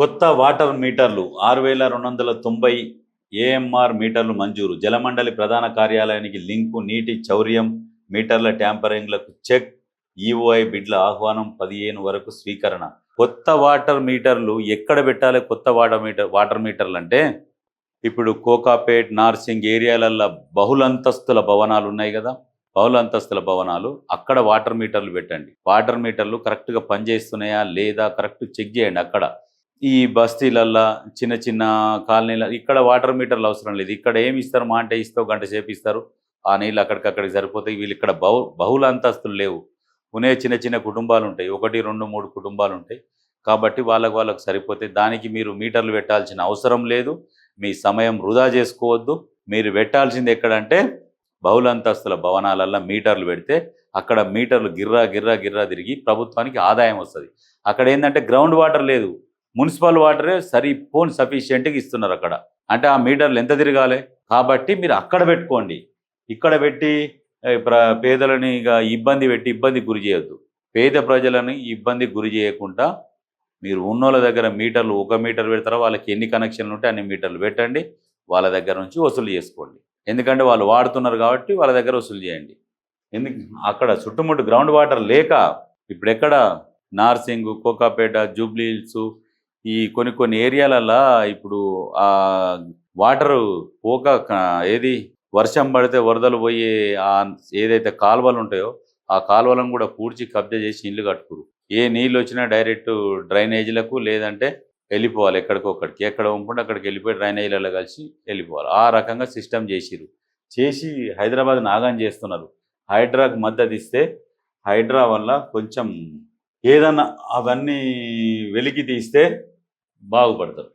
కొత్త వాటర్ మీటర్లు ఆరు వేల రెండు వందల తొంభై ఏఎంఆర్ మీటర్లు మంజూరు. జలమండలి ప్రధాన కార్యాలయానికి లింకు నీటి చౌర్యం మీటర్ల ట్యాంపరింగ్లకు చెక్ ఈఓఐ బిడ్ల ఆహ్వానం పదిహేను వరకు స్వీకరణ. కొత్త వాటర్ మీటర్లు ఎక్కడ పెట్టాలి? కొత్త వాటర్ మీటర్ వాటర్ మీటర్లు అంటే ఇప్పుడు కోకాపేట్ నార్సింగ్ ఏరియాలల్లో బహుళంతస్తుల భవనాలు ఉన్నాయి కదా? బహుళంతస్తుల భవనాలు అక్కడ వాటర్ మీటర్లు పెట్టండి. వాటర్ మీటర్లు కరెక్ట్గా పనిచేస్తున్నాయా లేదా కరెక్ట్ చెక్ చేయండి అక్కడ. ఈ బస్తీలల్లో చిన్న చిన్న కాలనీల ఇక్కడ వాటర్ మీటర్లు అవసరం లేదు. ఇక్కడ ఏమి ఇస్తారు? మా అంటే ఇస్తావు గంట సేపు ఇస్తారు. ఆ నీళ్ళు అక్కడికక్కడికి సరిపోతాయి. వీళ్ళు ఇక్కడ బహు బహుళ అంతస్తులు లేవు. ఉనే చిన్న చిన్న కుటుంబాలు ఉంటాయి. ఒకటి రెండు మూడు కుటుంబాలు ఉంటాయి. కాబట్టి వాళ్ళకు వాళ్ళకు సరిపోతాయి దానికి మీరు మీటర్లు పెట్టాల్సిన అవసరం లేదు. మీ సమయం వృధా చేసుకోవద్దు. మీరు పెట్టాల్సింది ఎక్కడంటే బహుళ అంతస్తుల భవనాలల్లో మీటర్లు పెడితే అక్కడ మీటర్లు గిర్రా గిర్రా గిర్రా తిరిగి ప్రభుత్వానికి ఆదాయం వస్తుంది. అక్కడ ఏంటంటే గ్రౌండ్ వాటర్ లేదు. మున్సిపల్ వాటరే సరిపోని సఫిషియెంట్గా ఇస్తున్నారు అక్కడ. అంటే ఆ మీటర్లు ఎంత తిరగాలి? కాబట్టి మీరు అక్కడ పెట్టుకోండి. ఇక్కడ పెట్టి పేదలని ఇక ఇబ్బంది పెట్టి ఇబ్బంది గురి చేయొద్దు. పేద ప్రజలని ఇబ్బంది గురి చేయకుండా మీరు ఉన్నోళ్ళ దగ్గర మీటర్లు ఒక మీటర్ పెడతారో? వాళ్ళకి ఎన్ని కనెక్షన్లు ఉంటే అన్ని మీటర్లు పెట్టండి. వాళ్ళ దగ్గర నుంచి వసూలు చేసుకోండి. ఎందుకంటే వాళ్ళు వాడుతున్నారు కాబట్టి వాళ్ళ దగ్గర వసూలు చేయండి. ఎందుకు? అక్కడ చుట్టుముట్టు గ్రౌండ్ వాటర్ లేక ఇప్పుడు ఎక్కడ నార్సింగ్ కోకాపేట జూబ్లీ హిల్స్ ఈ కొన్ని కొన్ని ఏరియాలల్లో ఇప్పుడు ఆ వాటర్ పోక ఏది వర్షం పడితే వరదలు పోయి ఆ ఏదైతే కాలువలు ఉంటాయో ఆ కాలువలను కూడా పూడ్చి కబ్జా చేసి ఇల్లు కట్టుకురు. ఏ నీళ్ళు వచ్చినా డైరెక్ట్ డ్రైనేజీలకు లేదంటే వెళ్ళిపోవాలి ఎక్కడికొక్కడికి. ఎక్కడ ఉంపుంటే అక్కడికి వెళ్ళిపోయి డ్రైనేజీలలో కలిసి వెళ్ళిపోవాలి. ఆ రకంగా సిస్టమ్ చేసిరు. చేసి హైదరాబాద్ నాగం చేస్తున్నారు. హైడ్రాకు మద్దతు ఇస్తే హైడ్రా వల్ల కొంచెం ఏదన్నా అవన్నీ వెలికి తీస్తే బాగుపడతారు.